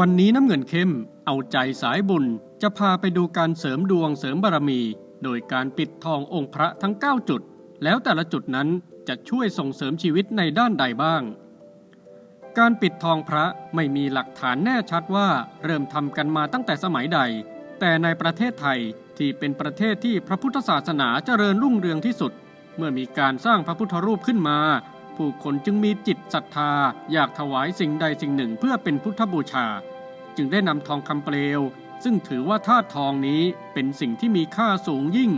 วันนี้น้ำเงินเข้มเอาใจสายบุญจะพาไปดูการเสริมดวงเสริมบารมี โดยการปิดทององค์พระทั้ง 9 จุด แล้วแต่ละจุดนั้นจะช่วยส่งเสริมชีวิตในด้านใดบ้าง การปิดทองพระไม่มีหลักฐานแน่ชัดว่าเริ่มทำกันมาตั้งแต่สมัยใด แต่ในประเทศไทยที่เป็นประเทศที่พระพุทธศาสนาเจริญรุ่งเรืองที่สุด เมื่อมีการสร้างพระพุทธรูปขึ้นมา ผู้คนจึงมีจิตศรัทธาอยากถวายสิ่งใดสิ่งหนึ่งเพื่อเป็นพุทธบูชา จึงได้นำทองคำเปลว ซึ่งถือว่าธาตุทองนี้เป็นสิ่งที่มีค่าสูงยิ่ง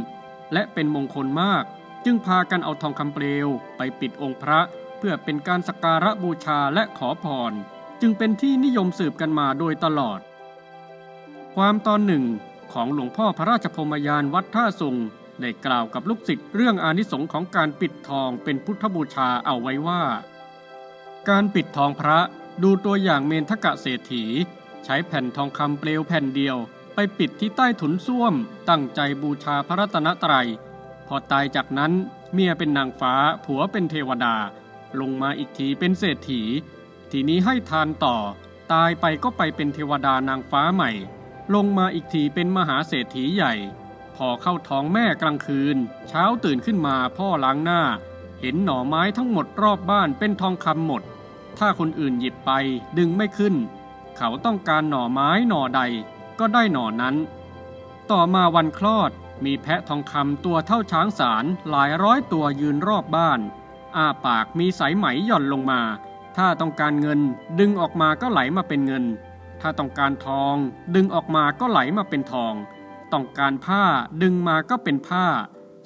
และเป็นมงคลมาก จึงพากันเอาทองคำเปลวไปปิดองค์พระ เพื่อเป็นการสักการะบูชาและขอพร จึงเป็นที่นิยมสืบกันมาโดยตลอด ความตอนหนึ่งของหลวงพ่อพระราชพรมยานวัดท่าสุง ได้กล่าวกับลูกศิษย์เรื่องอานิสงส์ของการปิดทองเป็นพุทธบูชาเอาไว้ว่า การปิดทองพระดูตัวอย่างเมนทกะเศรษฐี ใช้แผ่นทองคำเปลวแผ่นเดียว ไปปิดที่ใต้ถุนส้วม ตั้งใจบูชาพระรัตนตรัย พอตายจากนั้นเมียเป็นนางฟ้าผัวเป็นเทวดา ลงมาอีกทีเป็นเศรษฐี ทีนี้ให้ทานต่อ ตายไปก็ไปเป็นเทวดานางฟ้าใหม่ ลงมาอีกทีเป็นมหาเศรษฐีใหญ่ พอเข้าท้องแม่กลางคืน เช้าตื่นขึ้นมาพ่อล้างหน้า เห็นหน่อไม้ทั้งหมดรอบบ้านเป็นทองคำหมด ถ้าคนอื่นหยิบไปดึงไม่ขึ้น เขาต้องการหน่อไม้หน่อใดก็ได้หน่อนั้น ต่อมาวันคลอดมีแพะทองคำตัวเท่าช้างสารหลายร้อยตัวยืนรอบบ้านอ้าปากมีสายไหมหย่อนลงมา ถ้าต้องการเงินดึงออกมาก็ไหลมาเป็นเงิน ถ้าต้องการทองดึงออกมาก็ไหลมาเป็นทอง ต้องการผ้าดึงมาก็เป็นผ้า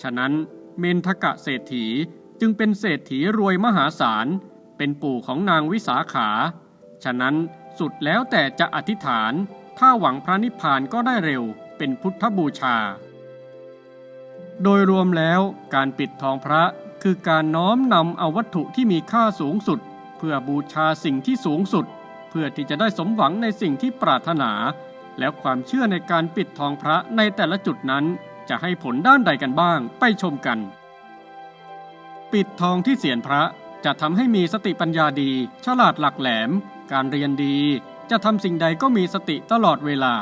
ฉะนั้นเมนทกะเศรษฐีจึงเป็นเศรษฐีรวยมหาศาล เป็นปู่ของนางวิสาขา ฉะนั้นสุดแล้วแต่จะอธิษฐาน ถ้าหวังพระนิพพานก็ได้เร็ว เป็นพุทธบูชา โดยรวมแล้วการปิดทองพระคือการน้อมนำเอาวัตถุที่มีค่าสูงสุด เพื่อบูชาสิ่งที่สูงสุด เพื่อที่จะได้สมหวังในสิ่งที่ปรารถนา แล้วความเชื่อในการปิดทองพระในแต่ละจุดนั้นจะให้ผลด้านใดกันบ้างไปชมกัน ปิดทองที่เสียนพระจะทำให้มีสติปัญญาดี ฉลาดหลักแหลม การเรียนดี จะทำสิ่งใดก็มีสติตลอดเวลา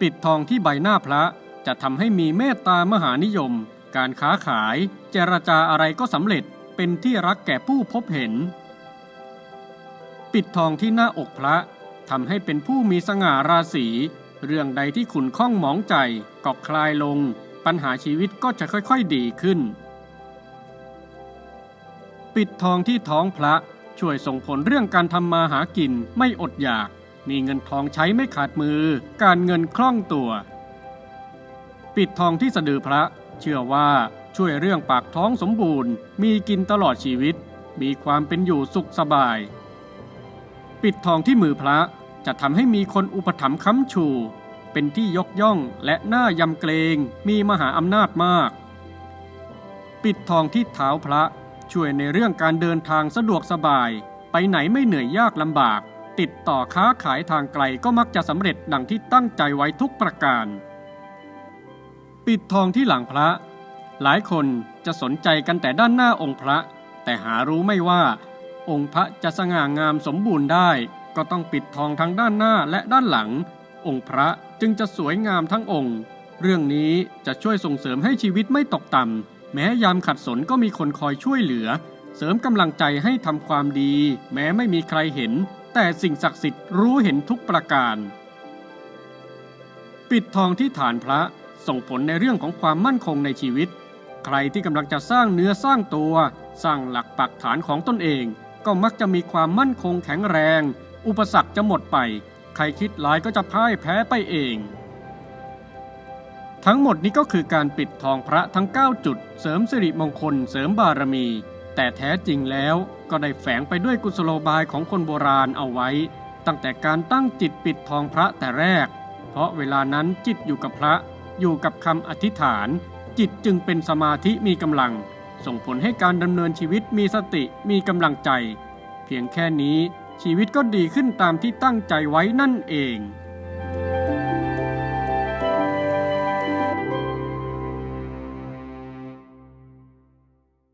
ปิดทองที่ใบหน้าพระจะทำให้มีเมตตามหานิยม การค้าขาย เจรจาอะไรก็สำเร็จเป็นที่รักแก่ผู้พบเห็น ปิดทองที่หน้าอกพระ ทำให้เป็นผู้มีสง่าราศีเรื่องใดที่ขุนข้องหมองใจก็คลายลง ปัญหาชีวิตก็จะค่อยๆดีขึ้น ปิดทองที่ท้องพระช่วยส่งผลเรื่องการทำมาหากินไม่อดอยาก มีเงินทองใช้ไม่ขาดมือ การเงินคล่องตัว ปิดทองที่สะดือพระ เชื่อว่าช่วยเรื่องปากท้องสมบูรณ์ มีกินตลอดชีวิต มีความเป็นอยู่สุขสบาย ปิดทองที่มือพระจะทำให้มีคนอุปถัมภ์ค้ำชู เป็นที่ยกย่องและน่ายำเกรงมีมหาอำนาจมาก ปิดทองที่เท้าพระช่วยในเรื่องการเดินทางสะดวกสบาย ไปไหนไม่เหนื่อยยากลำบาก ติดต่อค้าขายทางไกลก็มักจะสำเร็จดังที่ตั้งใจไว้ทุกประการ ปิดทองที่หลังพระ หลายคนจะสนใจกันแต่ด้านหน้าองค์พระ แต่หารู้ไม่ว่า องค์พระจะสง่างามสมบูรณ์ได้ ก็ต้องปิดทองทั้งด้านหน้าและด้านหลัง องค์พระจึงจะสวยงามทั้งองค์ เรื่องนี้จะช่วยส่งเสริมให้ชีวิตไม่ตกต่ำแม้ยามขัดสนก็มีคนคอยช่วยเหลือ เสริมกำลังใจให้ทำความดี แม้ไม่มีใครเห็น แต่สิ่งศักดิ์สิทธิ์รู้เห็นทุกประการ ปิดทองที่ฐานพระส่งผลในเรื่องของความมั่นคงในชีวิต ใครที่กำลังจะสร้างเนื้อสร้างตัว สร้างหลักปักฐานของตนเอง ก็มักจะมีความมั่นคงแข็งแรง อุปสรรคจะหมดไป ใครคิดร้ายก็จะพ่ายแพ้ไปเอง ทั้งหมดนี้ก็คือการปิดทองพระทั้ง 9 จุด เสริมสิริมงคล เสริมบารมี แต่แท้จริงแล้วก็ได้แฝงไปด้วยกุศโลบายของคนโบราณเอาไว้ ตั้งแต่การตั้งจิตปิดทองพระแต่แรก เพราะเวลานั้นจิตอยู่กับพระ อยู่กับคำอธิษฐาน จิตจึงเป็นสมาธิมีกำลัง ส่งผลให้การดำเนินชีวิตมีสติมีกำลังใจ เพียงแค่นี้ชีวิตก็ดีขึ้นตามที่ตั้งใจไว้นั่นเอง